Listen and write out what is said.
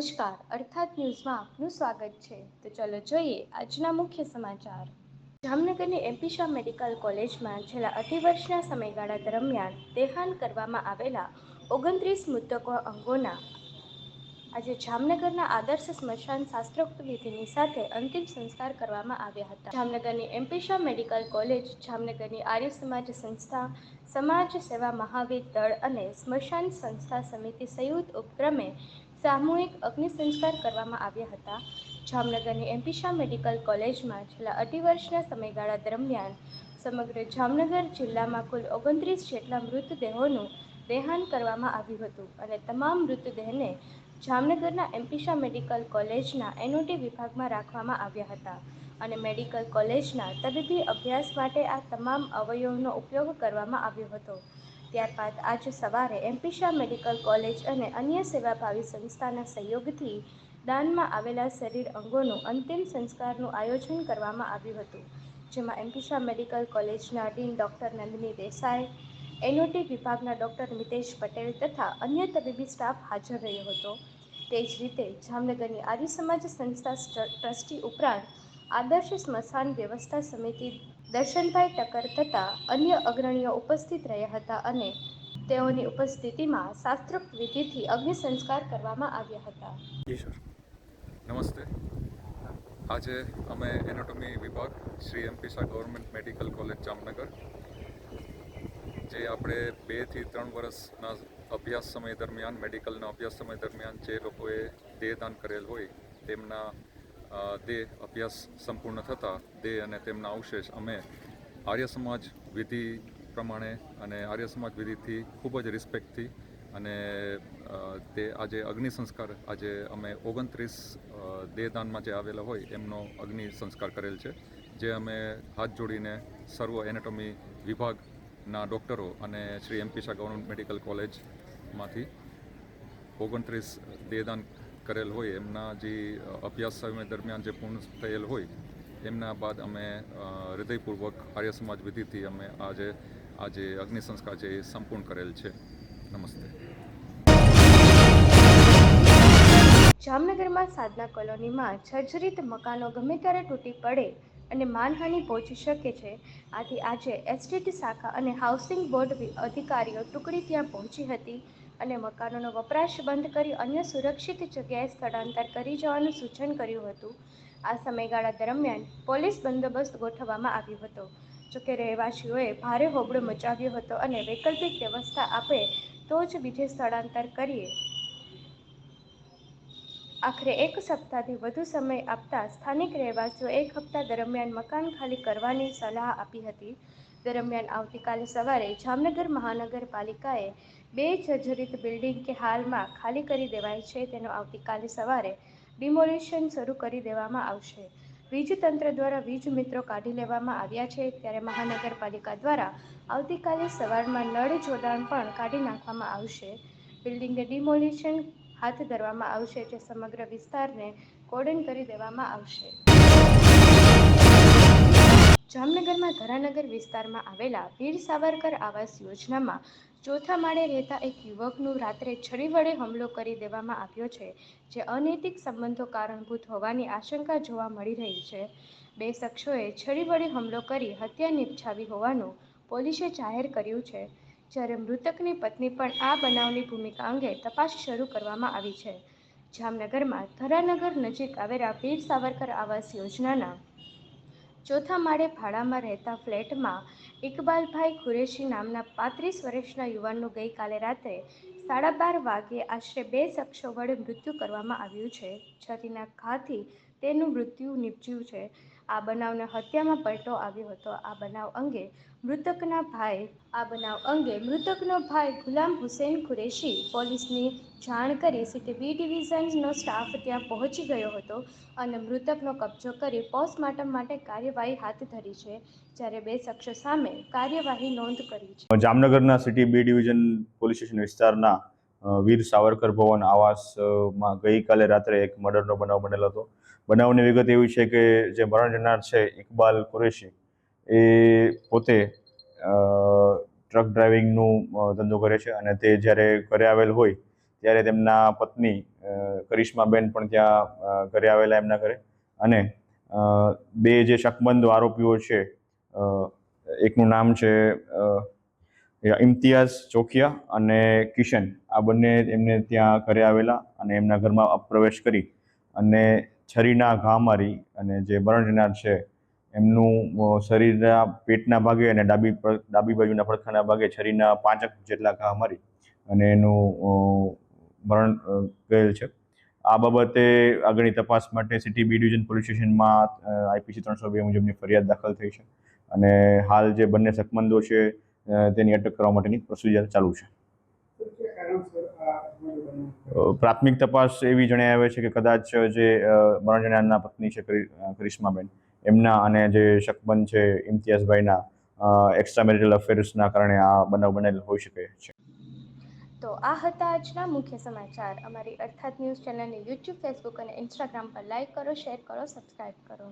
નમસ્કાર. અર્થાત ન્યૂઝમાં આપનું સ્વાગત છે. તો ચલો જોઈએ આજના મુખ્ય સમાચાર. જામનગરની એમપી શાહ મેડિકલ કોલેજમાં છેલ્લા અઢી વર્ષના સમયગાળા દરમિયાન દેહાન કરવામાં આવેલા ઓગણત્રીસ મૃતકો અંગોના આજે જામનગરના આદર્શ સ્મશાન શાસ્ત્રોક્ત વિધિની સાથે અંતિમ સંસ્કાર કરવામાં આવ્યા હતા. જામનગરની એમપી શાહ મેડિકલ કોલેજ, જામનગરની આર્ય સમાજ સંસ્થા, સમાજ સેવા મહાવીર દળ અને સ્મશાન સંસ્થા સમિતિ સંયુક્ત ઉપક્રમે સામૂહિક અગ્નિ સંસ્કાર કરવામાં આવ્યા હતા. જામનગરની એમપી શાહ મેડિકલ કોલેજમાં છેલ્લા અઢી વર્ષના સમયગાળા દરમિયાન સમગ્ર જામનગર જિલ્લામાં કુલ ઓગણત્રીસ જેટલા મૃતદેહોનું દેહાન કરવામાં આવ્યું હતું અને તમામ મૃતદેહને જામનગરના એમપી શાહ મેડિકલ કોલેજના એનઓટી વિભાગમાં રાખવામાં આવ્યા હતા અને મેડિકલ કોલેજના તબીબી અભ્યાસ માટે આ તમામ અવયવનો ઉપયોગ કરવામાં આવ્યો હતો. ત્યારબાદ આજે સવારે એમપી મેડિકલ કોલેજ અને અન્ય સેવાભાવી સંસ્થાના સહયોગથી દાનમાં આવેલા શરીર અંગોનું અંતિમ સંસ્કારનું આયોજન કરવામાં આવ્યું હતું, જેમાં એમપી મેડિકલ કોલેજના dean doctor Nandini Desai N O T વિભાગના ડૉક્ટર મિતેશ પટેલ તથા અન્ય તબીબી સ્ટાફ હાજર રહ્યો હતો. તે જ રીતે જામનગરની આર્ય સમાજ સંસ્થા ટ્રસ્ટી ઉપરાંત આદર્શ સ્મશાન વ્યવસ્થા સમિતિ દર્શનભાઈ ટકર તથા અન્ય અગ્રણીઓ ઉપસ્થિત રહ્યા હતા અને તેઓની ઉપસ્થિતિમાં શાસ્ત્રોક્ત વિધિથી અગ્નિ સંસ્કાર કરવામાં આવ્યા હતા. નમસ્તે. આજે અમે એનાટોમી વિભાગ Shri MP Shah government medical college Jamnagar જે આપણે બેથી ત્રણ વર્ષના અભ્યાસ સમય દરમિયાન મેડિકલના અભ્યાસ સમય દરમિયાન જે લોકોએ દેહદાન કરેલ હોય તેમના દેહ અભ્યાસ સંપૂર્ણ થતાં દેહ અને તેમના અવશેષ અમે આર્ય સમાજ વિધિ પ્રમાણે અને આર્ય સમાજ વિધિથી ખૂબ જ રિસ્પેક્ટથી અને તે આજે અગ્નિ સંસ્કાર આજે અમે ઓગણત્રીસ દેહદાનમાં જે આવેલા હોય એમનો અગ્નિ સંસ્કાર કરેલ છે, જે અમે હાથ જોડીને સર્વ એનેટોમી વિભાગના ડૉક્ટરો અને Shri MP Shah government medical કોલેજમાંથી ઓગણત્રીસ દેહદાન કરેલ હોય, એમના જે અભ્યાસ સમય દરમિયાન જે પૂર્ણ થયેલ હોય, એમના બાદ અમે હૃદયપૂર્વક આર્ય સમાજ વિધિથી અમે આજે આજે અગ્નિ સંસ્કાર એ સંપૂર્ણ કરેલ છે. નમસ્તે. જામનગરમાં સાધના કોલોનીમાં જર્જરિત મકાનો ગમે ત્યારે તૂટી પડે અને માનહાનિ પહોંચી શકે છે, આથી આજે એસટીટી શાખા અને હાઉસિંગ બોર્ડ અધિકારીઓ ટુકડી ત્યાં પહોંચી હતી. અને મકાનોનો વપરાશ બંધ કરી અન્ય સુરક્ષિત જગ્યાએ સ્થળાંતર કરી જવાનું સૂચન કર્યું હતું. આ સમયગાળા દરમિયાન પોલીસ બંદોબસ્ત ગોઠવવામાં આવ્યો હતો. જોકે રહેવાસીઓએ ભારે હોબળો મચાવ્યો હતો અને વૈકલ્પિક વ્યવસ્થા આપે તો જ બીજે સ્થળાંતર કરીએ. આખરે એક સપ્તાહથી વધુ સમય આપતા સ્થાનિક રહેવાસીઓ એક હપ્તા દરમિયાન મકાન ખાલી કરવાની સલાહ આપી હતી. દરમિયાન આવતીકાલે સવારે જામનગર મહાનગરપાલિકાએ બે જર્જરિત બિલ્ડિંગ કે હાલમાં ખાલી કરી દેવાય છે તેનું આવતીકાલે સવારે ડિમોલિશન શરૂ કરી દેવામાં આવશે. વીજ તંત્ર દ્વારા વીજ મિત્રો કાઢી લેવામાં આવ્યા છે ત્યારે મહાનગરપાલિકા દ્વારા આવતીકાલે સવારમાં નળ જોડાણ પણ કાઢી નાખવામાં આવશે. બિલ્ડિંગને ડિમોલિશન હાથ ધરવામાં આવશે જે સમગ્ર વિસ્તારને કોર્ડન કરી દેવામાં આવશે. જામનગરમાં ધરાનગર વિસ્તારમાં આવેલા વીર સાવરકર આવાસ યોજનામાં ચોથા માળે રહેતા એક યુવકનું રાત્રે છરી વડે હુમલો કરી દેવામાં આવ્યો છે, જે અનૈતિક સંબંધો કારણભૂત હોવાની આશંકા જોવા મળી રહી છે. બે શખ્સોએ છરી વડે હુમલો કરી હત્યા નિપજાવી હોવાનું પોલીસે જાહેર કર્યું છે, જ્યારે મૃતકની પત્ની પણ આ બનાવની ભૂમિકા અંગે તપાસ શરૂ કરવામાં આવી છે. જામનગરમાં ધરાનગર નજીક આવેલા વીર સાવરકર આવાસ યોજનાના ચોથા માળે ભાડામાં રહેતા ફ્લેટમાં ઇકબાલભાઈ કુરેશી નામના પાંત્રીસ વર્ષના યુવાનનું ગઈકાલે રાત્રે સાડા બાર વાગ્યે આશરે બે શખ્સો વડે મૃત્યુ કરવામાં આવ્યું છે. છરીના ઘાથી તેનું મૃત્યુ નીપજ્યું છે. આ બનાવને હત્યામાં પલટો આવ્યો હતો. આ બનાવ અંગે મૃતકના ભાઈ, આ બનાવ અંગે મૃતકનો ભાઈ ગુલામ હુસેન કુરેશી પોલીસની જાણ કરી સિટી બી ડિવિઝનનો સ્ટાફ ત્યાં પહોંચી ગયો હતો અને મૃતકનો કબજો કરી પોસ્ટમોર્ટમ માટે કાર્યવાહી હાથ ધરી છે, જ્યારે બે શખ્સો સામે કાર્યવાહી નોંધ કરી છે. જામનગરના city B division police station વિસ્તારના વીર સાવરકર ભવન આવાસમાં ગઈકાલે રાત્રે એક મર્ડરનો બનાવ બનેલો હતો. બનાવની વિગત એવી છે કે જે મરણ જનાર છે ઇકબાલ કુરેશી, એ પોતે ટ્રક ડ્રાઇવિંગનું ધંધો કરે છે અને તે જ્યારે ઘરે આવેલ હોય ત્યારે તેમના પત્ની કરિશ્માબેન પણ ત્યાં ઘરે આવેલા એમના ઘરે. અને બે જે શકમંદ આરોપીઓ છે એકનું નામ છે ઇમ્તિયાઝ ચોખિયા અને કિશન, આ બંને એમને ત્યાં ઘરે આવેલા અને એમના ઘરમાં પ્રવેશ કરી અને છરીના ઘા મારી અને જે મરણ જનાર છે, એમનું શરીરના પેટના ભાગે અને ડાબી ડાબી બાજુના પડખાના ભાગે છરીના પાંચક જેટલા ઘા મારી અને એનું મરણ કરેલ છે. આ બાબતે આગળની તપાસ માટે સિટી બી ડિવિઝન પોલીસ સ્ટેશનમાં આઈપીસી ત્રણસો બે મુજબની ફરિયાદ દાખલ થઈ છે. અને હાલ જે બંને સકમંદો છે તેની અટક કરવા માટેની પ્રોસિજર ચાલુ છે. પ્રાથમિક તપાસ એવી જણાઈ આવે છે કે કદાચ જે મરણ જણાના પત્ની છે કરિશ્માબેન, એમના અને જે શકબંધ છે ઇમ્તિયાઝભાઈના એક્સ્ટ્રા મેરિટલ અફેર્સના કારણે આ બનાવ બનેલ હોઈ શકે છે. તો આ હતા આજના મુખ્ય સમાચાર. અમારી અર્થાત ન્યૂઝ ચેનલને યુટ્યુબ ફેસબુક અને ઇન્સ્ટાગ્રામ પર લાઇક કરો, શેર કરો, સબસ્ક્રાઇબ કરો.